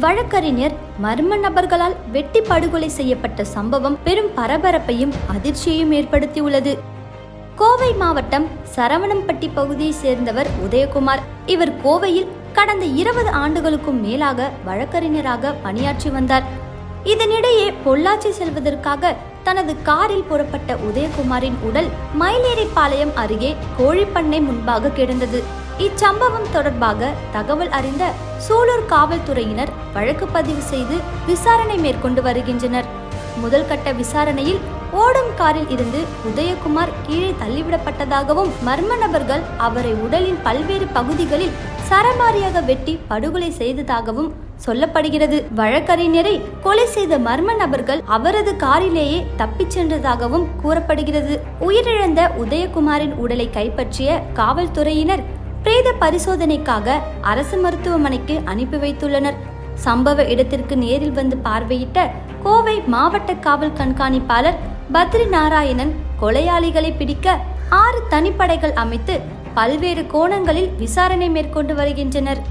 வழக்கறிஞர் மர்ம நபர்களால் வெட்டி படுகொலை செய்யப்பட்ட சம்பவம் பெரும் பரபரப்பையும் அதிர்ச்சியையும் ஏற்படுத்தியுள்ளது. கோவை மாவட்டம் சரவணம்பட்டி பகுதியை சேர்ந்தவர் உதயகுமார். இவர் கோவையில் கடந்த இருபது ஆண்டுகளுக்கும் மேலாக வழக்கறிஞராக பணியாற்றி வந்தார். இதனிடையே பொள்ளாச்சி செல்வதற்காக தனது காரில் புறப்பட்ட உதயகுமாரின் உடல் மயிலேறிப்பாளையம் அருகே கோழிப்பண்ணை முன்பாக கிடந்தது. இச்சம்பவம் தொடர்பாக தகவல் அறிந்த சூலூர் காவல்துறையினர் வழக்கு பதிவு செய்து விசாரணை மேற்கொண்டு வருகின்றனர். முதல் கட்ட விசாரணையில் ஓடும் காரில் இருந்து உதயகுமார் கீழே தள்ளிவிடப்பட்டதாகவும் மர்ம நபர்கள் அவரை உடலின் பல்வேறு பகுதிகளில் சரமாரியாக வெட்டி படுகொலை செய்ததாகவும் சொல்லப்படுகிறது. வழக்கறிஞரை கொலை செய்த மர்ம நபர்கள் அவரது காரிலேயே தப்பிச் சென்றதாகவும் கூறப்படுகிறது. உயிரிழந்த உதயகுமாரின் உடலை கைப்பற்றிய காவல்துறையினர் பிரேத பரிசோதனைக்காக அரசு மருத்துவமனைக்கு அனுப்பி வைத்துள்ளனர். சம்பவ இடத்திற்கு நேரில் வந்து பார்வையிட்ட கோவை மாவட்ட காவல் கண்காணிப்பாளர் பத்ரி நாராயணன் கொலையாளிகளை பிடிக்க ஆறு தனிப்படைகள் அமைத்து பல்வேறு கோணங்களில் விசாரணை மேற்கொண்டு வருகின்றனர்.